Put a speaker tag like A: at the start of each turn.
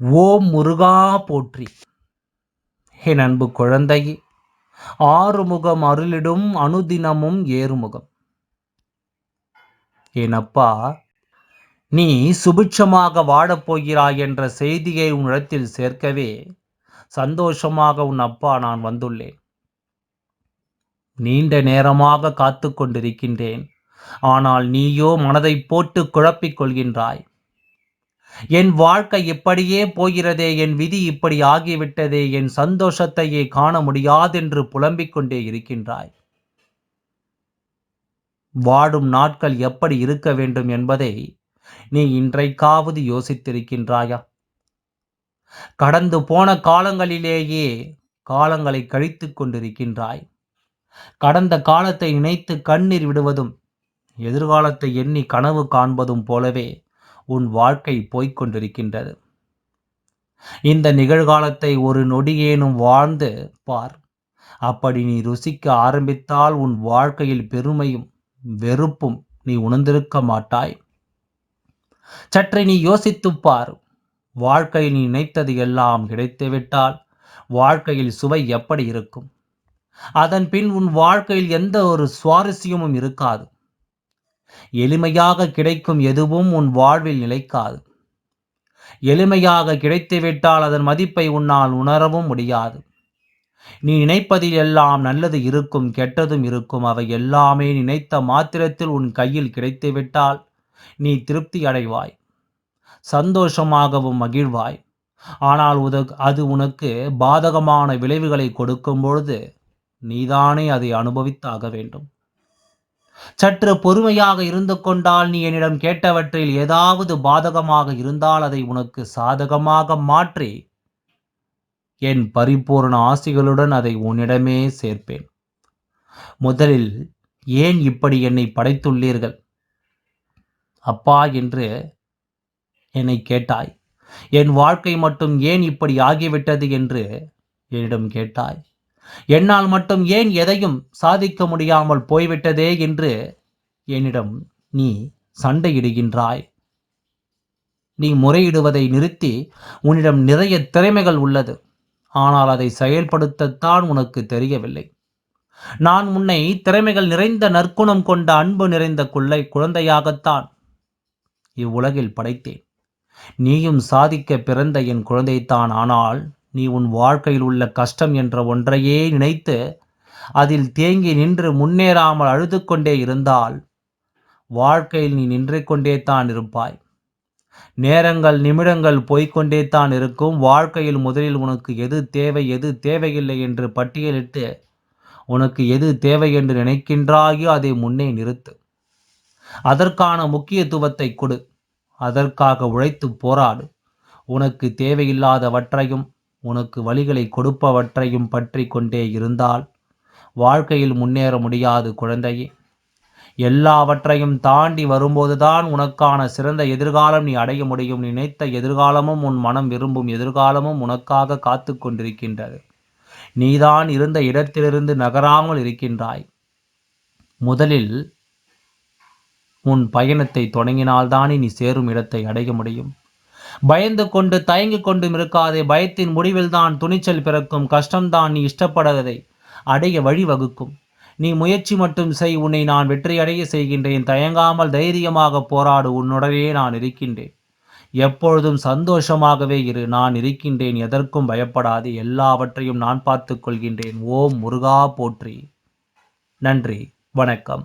A: ஓம் முருகா போற்றி. என் அன்பு குழந்தையே ஆறுமுகம் அருளிடும் அனுதினமும் ஏறுமுகம். என் அப்பா நீ சுபிட்சமாக வாடப்போகிறாய் என்ற செய்தியை உன்னிடத்தில் சேர்க்கவே சந்தோஷமாக உன் அப்பா நான் வந்துள்ளேன். நீண்ட நேரமாக காத்து கொண்டிருக்கின்றேன். ஆனால் நீயோ மனதை போட்டு குழப்பிக் கொள்கின்றாய். என் வாழ்க்கை இப்படியே போகிறதே என் விதி இப்படி ஆகிவிட்டதே என் சந்தோஷத்தையே காண முடியாதென்று புலம்பிக் கொண்டே இருக்கின்றாய். வாடும் நாட்கள் எப்படி இருக்க வேண்டும் என்பதை நீ இன்றைக்காவது யோசித்திருக்கின்றாயா? கடந்து போன காலங்களிலேயே காலங்களை கழித்து கொண்டிருக்கின்றாய். கடந்த காலத்தை நினைத்து கண்ணீர் விடுவதும் எதிர்காலத்தை எண்ணி கனவு காண்பதும் போலவே உன் வாழ்க்கை போய்கொண்டிருக்கின்றது இந்த நிகழ்காலத்தை ஒரு நொடியேனும் வாழ்ந்து பார். அப்படி நீ ருசிக்க ஆரம்பித்தால் உன் வாழ்க்கையில் பெருமையும் வெறுப்பும் நீ உணர்ந்திருக்க மாட்டாய். சற்றை நீ யோசித்துப் பார். வாழ்க்கையில் நீ நினைத்தது எல்லாம் கிடைத்துவிட்டால் வாழ்க்கையில் சுவை எப்படி இருக்கும்? அதன் பின் உன் வாழ்க்கையில் எந்த ஒரு சுவாரஸ்யமும் இருக்காது. எளிமையாக கிடைக்கும் எதுவும் உன் வாழ்வில் நிலைக்காது. எளிமையாக கிடைத்துவிட்டால் அதன் மதிப்பை உன்னால் உணரவும் முடியாது. நீ நினைப்பதில் எல்லாம் நல்லது இருக்கும் கெட்டதும் இருக்கும். அவை எல்லாமே நினைத்த மாத்திரத்தில் உன் கையில் கிடைத்துவிட்டால் நீ திருப்தி அடைவாய் சந்தோஷமாகவும் மகிழ்வாய். ஆனால் உத அது உனக்கு பாதகமான விளைவுகளை கொடுக்கும் பொழுது நீதானே அதை அனுபவித்தாக வேண்டும். சற்று பொறுமையாக இருந்து கொண்டால் நீ என்னிடம் கேட்டவற்றில் ஏதாவது பாதகமாக இருந்தால் அதை உனக்கு சாதகமாக மாற்றி. என் பரிபூர்ண ஆசிகளுடன் அதை உன்னிடமே சேர்ப்பேன். முதலில் ஏன் இப்படி என்னை படைத்துள்ளீர்கள்? அப்பா என்று என்னை கேட்டாய். என் வாழ்க்கை மட்டும் ஏன் இப்படி ஆகிவிட்டது என்று என்னிடம் கேட்டாய். என்னால் மட்டும் ஏன் எதையும் சாதிக்க முடியாமல் போய்விட்டதே என்று என்னிடம் நீ சண்டையிடுகின்றாய். நீ முறையிடுவதை நிறுத்தி உன்னிடம் நிறைய திறமைகள் உள்ளது. ஆனால் அதை செயல்படுத்தத்தான் உனக்கு தெரியவில்லை. நான் உன்னை திறமைகள் நிறைந்த நற்குணம் கொண்ட அன்பு நிறைந்த குள்ளை குழந்தையாகத்தான் இவ்வுலகில் படைத்தேன். நீயும் சாதிக்க பிறந்த என் குழந்தைத்தான் ஆனால் நீ உன் வாழ்க்கையில் உள்ள கஷ்டம் என்ற ஒன்றையே நினைத்து அதில் தேங்கி நின்று முன்னேறாமல் அழுது கொண்டே இருந்தால் வாழ்க்கையில் நீ நின்று கொண்டே தான் இருப்பாய். நேரங்கள் நிமிடங்கள் போய்கொண்டே தான் இருக்கும். வாழ்க்கையில் முதலில் உனக்கு எது தேவை எது தேவையில்லை என்று பட்டியலிட்டு உனக்கு எது தேவை என்று நினைக்கின்றாயோ அதை முன்னே நிறுத்து. அதற்கான முக்கியத்துவத்தை கொடு. அதற்காக உழைத்து போராடு. உனக்கு தேவையில்லாதவற்றையும் உனக்கு வழிகளை கொடுப்பவற்றையும் பற்றி கொண்டே இருந்தால் வாழ்க்கையில் முன்னேற முடியாது குழந்தையே. எல்லாவற்றையும் தாண்டி வரும்போதுதான் உனக்கான சிறந்த எதிர்காலம் நீ அடைய முடியும். நினைத்த எதிர்காலமும் உன் மனம் விரும்பும் எதிர்காலமும் உனக்காக காத்து கொண்டிருக்கின்றது. நீதான் இருந்த இடத்திலிருந்து நகராமல் இருக்கின்றாய். முதலில் உன் பயணத்தை தொடங்கினால்தானே நீ சேரும் இடத்தை அடைய முடியும். பயந்து கொண்டு தயங்கிக் கொண்டும் இருக்காதே பயத்தின் முடிவில்தான் துணிச்சல் பிறக்கும் கஷ்டம்தான் நீ இஷ்டப்படாததை அடைய வழிவகுக்கும் நீ முயற்சி மட்டும் செய் உன்னை நான் வெற்றியடைய செய்கின்றேன். தயங்காமல் தைரியமாக போராடு உன்னுடனே நான் இருக்கின்றேன். எப்பொழுதும் சந்தோஷமாகவே இரு நான் இருக்கின்றேன் எதற்கும் பயப்படாது எல்லாவற்றையும் நான் பார்த்து கொள்கின்றேன். ஓம் முருகா போற்றி. நன்றி வணக்கம்.